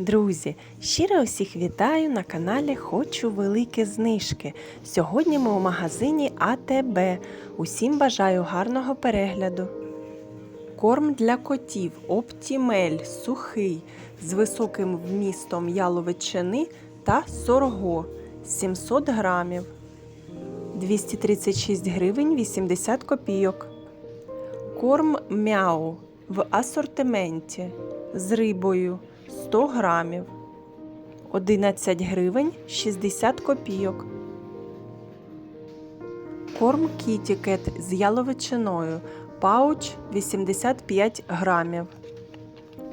Друзі, щиро усіх вітаю на каналі Хочу великі знижки. Сьогодні ми у магазині АТБ. Усім бажаю гарного перегляду. Корм для котів Оптімель сухий з високим вмістом яловичини та сорго 700 грамів. 236 гривень 80 копійок. Корм мяу в асортименті з рибою 100 грамів. 11 гривень 60 копійок. Корм кітікет з яловичиною. Пауч 85 грамів.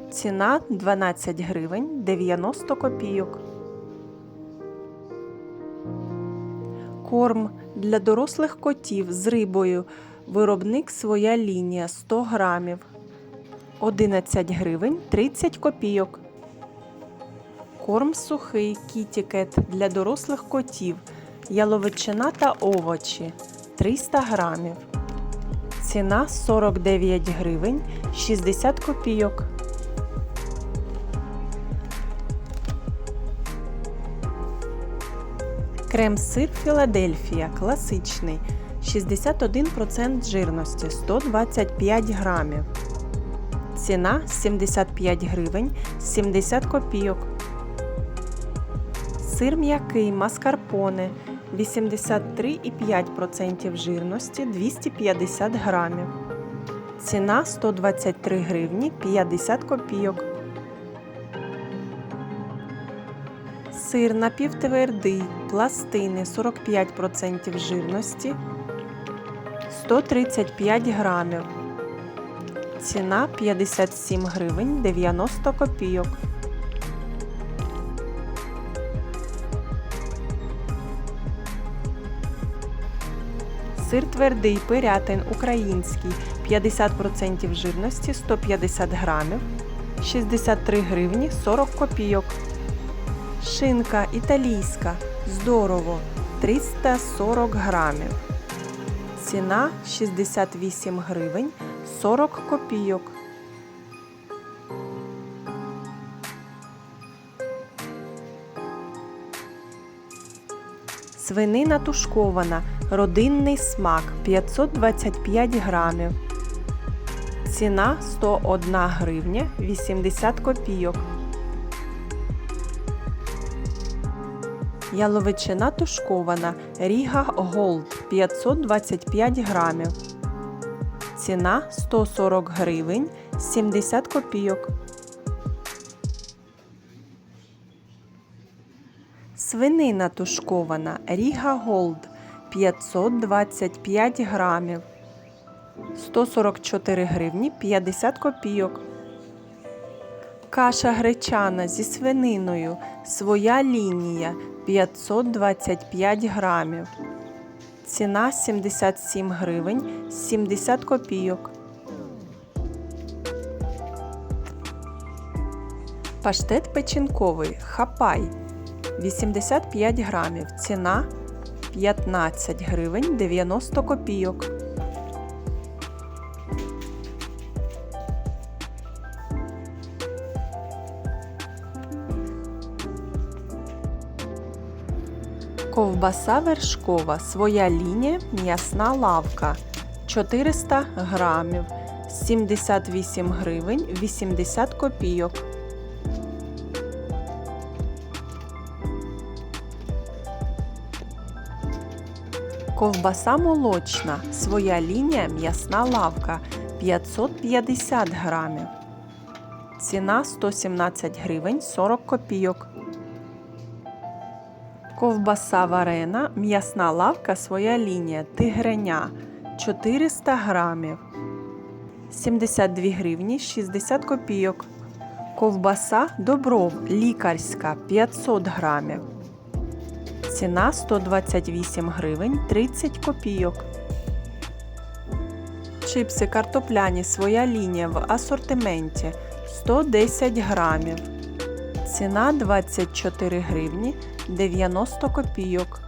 Ціна 12 гривень 90 копійок. Корм для дорослих котів з рибою. Виробник своя лінія 100 грамів. 11 гривень 30 копійок. Корм сухий кітікет для дорослих котів. Яловичина та овочі 300 грамів. Ціна 49 гривень 60 копійок. Крем-сир Філадельфія класичний 61% жирності 125 грамів. Ціна 75 гривень 70 копійок. Сир м'який маскарпоне 83,5% жирності 250 грамів. Ціна 123 гривні 50 копійок. Сир напівтвердий пластини 45% жирності 135 грамів. Ціна 57 гривень 90 копійок. Сир твердий пирятин український 50% жирності 150 грамів 63 гривні 40 копійок. Шинка італійська здорово 340 грамів. Ціна 68 гривень 40 копійок. Свинина тушкована. Родинний смак 525 грамів. Ціна 101 гривня 80 копійок. Яловичина тушкована Ріга Голд 525 грамів. Ціна 140 гривень 70 копійок. Свинина тушкована Ріга Голд 525 грамів. 144 гривні 50 копійок. Каша гречана зі свининою. Своя лінія 525 грамів. Ціна 77 гривень 70 копійок. Паштет печінковий Хапай 85 грамів. Ціна 15 гривень 90 копійок. Ковбаса вершкова. Своя лінія м'ясна лавка 400 грамів 78 гривень 80 копійок. Ковбаса молочна. Своя лінія м'ясна лавка 550 грамів. Ціна 117 гривень 40 копійок. Ковбаса варена, м'ясна лавка своя лінія, тигреня 400 грамів. 72 гривні 60 копійок. Ковбаса добров лікарська 500 грамів. Ціна 128 гривень 30 копійок. Чипси картопляні своя лінія в асортименті 110 грамів. Ціна 24 гривні 90 копійок.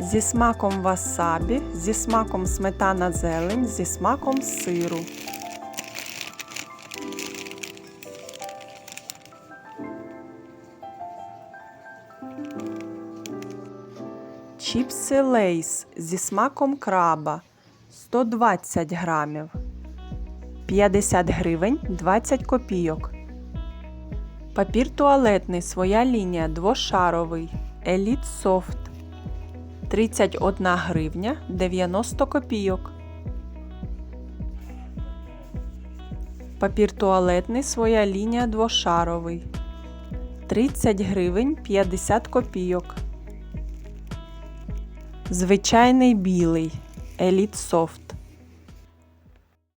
Зі смаком васабі, зі смаком сметана зелень, зі смаком сиру. Чіпси Лейс зі смаком краба 120 грамів. 50 гривень 20 копійок. Папір туалетний своя лінія двошаровий. Еліт Софт 31 гривня 90 копійок. Папір туалетний своя лінія двошаровий. 30 гривень 50 копійок. Звичайний білий. Еліт Софт